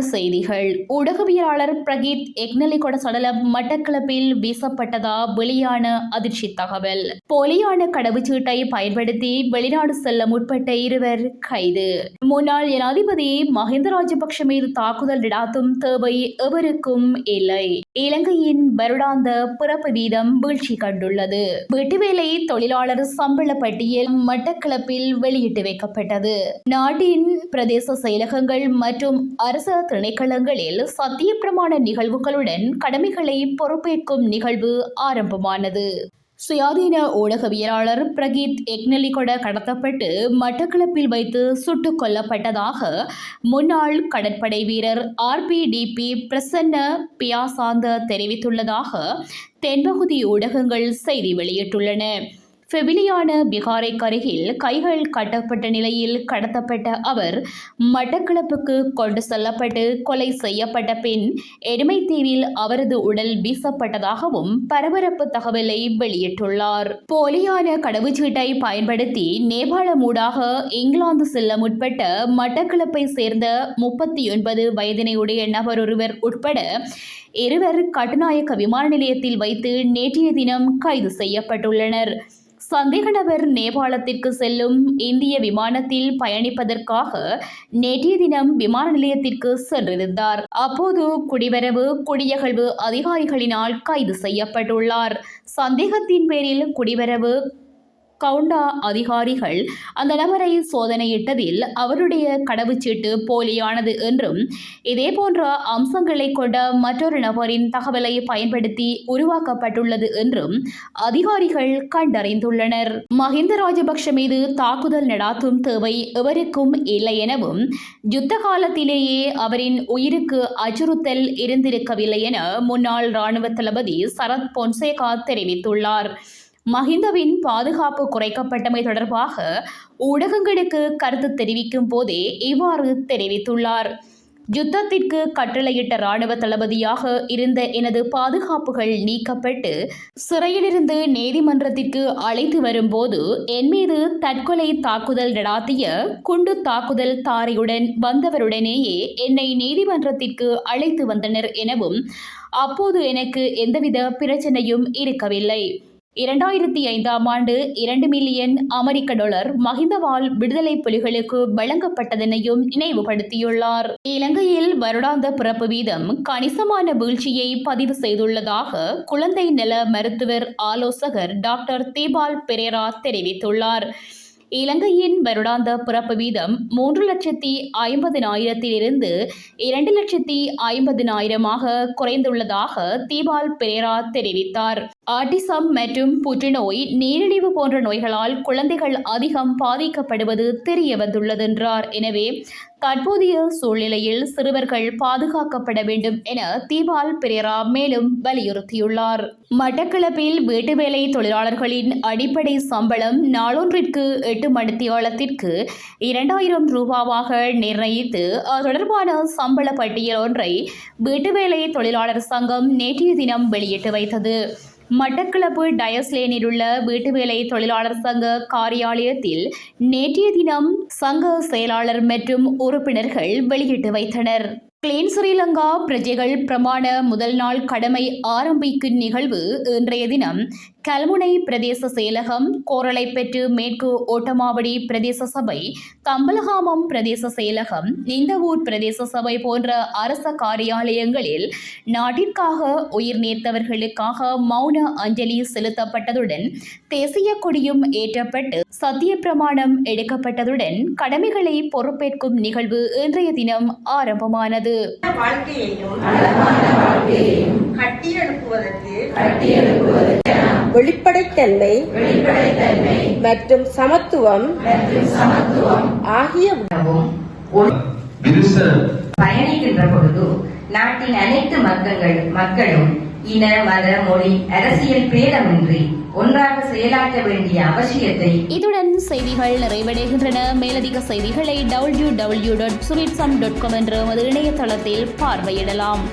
செய்திகள். ஊடகவியலாளர் பிரகீத் எக்னலிகொட சடலம் மட்டக்களப்பில் வீசப்பட்டதா வெளியான அதிர்ச்சி தகவல். போலியான கடவுச்சீட்டை பயன்படுத்தி வெளிநாடு செல்ல முற்பட்ட இருவர் கைது. முன்னாள் ஜனாதிபதி மஹிந்த ராஜபக்ஷ மீது தாக்குதல் நடாத்தும் தேவை எவருக்கும் இல்லை. இலங்கையின் வருடாந்த பிறப்பு வீதம் வீழ்ச்சி கண்டுள்ளது. வீட்டுவேலை தொழிலாளர் சம்பள பட்டியல் மட்டக்களப்பில் வெளியிட்டு வைக்கப்பட்டது. நாட்டின் பிரதேச செயலகங்கள் மற்றும் அரச திணைக்களங்களில் சத்தியப்பிரமாண நிகழ்வுகளுடன் கடமைகளை பொறுப்பேற்கும் நிகழ்வு ஆரம்பமானது. சுயாதீன ஊடகவியலாளர் பிரகீத் எக்னலிகொட கடத்தப்பட்டு மட்டக்களப்பில் வைத்து சுட்டுக் கொல்லப்பட்டதாக முன்னாள் கடற்படை வீரர் ஆர்பிடிபி பிரசன்ன பியாசாந்த தெரிவித்துள்ளதாக தென்பகுதி ஊடகங்கள் செய்தி வெளியிட்டுள்ளன. பெபிலியான பிகாரை அருகில் கைகள் கட்டப்பட்ட நிலையில் கடத்தப்பட்ட அவர் மட்டக்களப்புக்கு கொண்டு செல்லப்பட்டு கொலை செய்யப்பட்ட பின் எருமைத்தீவில் அவரது உடல் வீசப்பட்டதாகவும் பரபரப்பு தகவலை வெளியிட்டுள்ளார். போலியான கடவுச்சீட்டை பயன்படுத்தி நேபாள மூடாக இங்கிலாந்து செல்ல முற்பட்ட மட்டக்களப்பை சேர்ந்த முப்பத்தி ஒன்பது வயதினையுடைய நபர் ஒருவர் உட்பட இருவர் கட்டுநாயக்க விமான நிலையத்தில் வைத்து நேற்றைய தினம் கைது செய்யப்பட்டுள்ளனர். சந்தேக நபர் நேபாளத்திற்கு செல்லும் இந்திய விமானத்தில் பயணிப்பதற்காக நேற்றைய தினம் விமான நிலையத்திற்கு சென்றிருந்தார். அப்போது குடிவரவு குடியகழ்வு அதிகாரிகளினால் கைது செய்யப்பட்டுள்ளார். சந்தேகத்தின் பேரில் குடிவரவு கவுண்டா அதிகாரிகள் அந்த நபரை சோதனையிட்டதில் அவருடைய கடவுச்சீட்டு போலியானது என்றும் இதே போன்ற அம்சங்களை கொண்ட மற்றொரு நபரின் தகவலை பயன்படுத்தி உருவாக்கப்பட்டுள்ளது என்றும் அதிகாரிகள் கண்டறிந்துள்ளனர். மஹிந்த ராஜபக்ஷ மீது தாக்குதல் நடாத்தும் தேவை எவருக்கும் இல்லை எனவும் யுத்த காலத்திலேயே அவரின் உயிருக்கு அச்சுறுத்தல் இருந்திருக்கவில்லை என முன்னாள் இராணுவ தளபதி சரத் பொன்சேகா தெரிவித்துள்ளார். மஹிந்தவின் பாதுகாப்பு குறைக்கப்பட்டமை தொடர்பாக ஊடகங்களுக்கு கருத்து தெரிவிக்கும் போதே இவ்வாறு தெரிவித்துள்ளார். யுத்தத்திற்கு கட்டளையிட்ட ராணுவ தளபதியாக இருந்த எனது பாதுகாப்புகள் நீக்கப்பட்டு சிறையிலிருந்து நீதிமன்றத்திற்கு அழைத்து வரும்போது என் மீது தற்கொலை தாக்குதல் நடாத்திய குண்டு தாக்குதல் தாரையுடன் வந்தவருடனேயே என்னை நீதிமன்றத்திற்கு அழைத்து வந்தனர் எனவும் அப்போது எனக்கு எந்தவித பிரச்சனையும் இருக்கவில்லை. இரண்டாயிரத்தி ஐந்தாம் ஆண்டு இரண்டு மில்லியன் அமெரிக்க டாலர் மஹிந்தவால் விடுதலை புலிகளுக்கு வழங்கப்பட்டதனையும் நினைவுபடுத்தியுள்ளார். இலங்கையில் வருடாந்த பிறப்பு வீதம் கணிசமான வீழ்ச்சியை பதிவு செய்துள்ளதாக குழந்தை நல மருத்துவர் ஆலோசகர் டாக்டர் தீபால் பெரேரா தெரிவித்துள்ளார். இலங்கையின் வருடாந்த பிறப்பு வீதம் மூன்று லட்சத்தி ஐம்பதினாயிரத்திலிருந்து இரண்டு லட்சத்தி ஐம்பதினாயிரமாக குறைந்துள்ளதாக தீபால் பெரேரா தெரிவித்தார். ஆட்டிசம் மற்றும் புற்றுநோய் நீரிழிவு போன்ற நோய்களால் குழந்தைகள் அதிகம் பாதிக்கப்படுவது தெரிய வந்துள்ளதென்றார் எனவே தற்போதைய சூழ்நிலையில் சிறுவர்கள் பாதுகாக்கப்பட வேண்டும் என தீபால் பெரேரா மேலும் வலியுறுத்தியுள்ளார். மட்டக்களப்பில் வீட்டு வேலை தொழிலாளர்களின் அடிப்படை சம்பளம் நாளொன்றிற்கு எட்டு மணித்தியாலத்திற்கு இரண்டாயிரம் ரூபாவாக நிர்ணயித்து அது தொடர்பான சம்பள பட்டியல் ஒன்றை வீட்டுவேலை தொழிலாளர் சங்கம் நேற்றைய தினம் வெளியிட்டு வைத்தது. மட்டக்களப்பு டயஸ்லேனில் உள்ள வீட்டுவேலை தொழிலாளர் சங்க காரியாலயத்தில் நேற்றைய தினம் சங்க செயலாளர் மற்றும் உறுப்பினர்கள் வெளியிட்டு வைத்தனர். கிளீன் ஸ்ரீலங்கா பிரஜைகள் பிரமாண முதல் நாள் கடமை ஆரம்பிக்கும் நிகழ்வு இன்றைய தினம் கல்முனை பிரதேச செயலகம் கோரளைப்பெற்று மேற்கு ஓட்டமாவடி பிரதேச சபை தம்பலகாமம் பிரதேச செயலகம் நிந்தவூர் பிரதேச சபை போன்ற அரச காரியாலயங்களில் நாட்டிற்காக உயிர் நீர்த்தவர்களுக்காக மௌன அஞ்சலி செலுத்தப்பட்டதுடன் தேசிய கொடியும் ஏற்றப்பட்டு சத்திய பிரமாணம் எடுக்கப்பட்டதுடன் கடமைகளை பொறுப்பேற்கும் நிகழ்வு இன்றைய தினம் ஆரம்பமானது. கட்டியெழுப்புவதற்கு வெளிப்படைத்தன்மை மற்றும் சமத்துவம் ஆகிய பயணிக்கின்ற பொழுது நாட்டின் அனைத்து மக்கள் மக்களும் இன மத மொழி அரசியல் பேதமின்றி ஒன்றாக செயலாற்ற வேண்டிய அவசியத்தை இதுடன் செய்திகள் நிறைவடைகின்றன. மேலதிக செய்திகளை டபிள்யூ டபிள்யூ டாட் சுரிட்சம் டாட் காம் என்ற எமது இணையதளத்தில் பார்வையிடலாம்.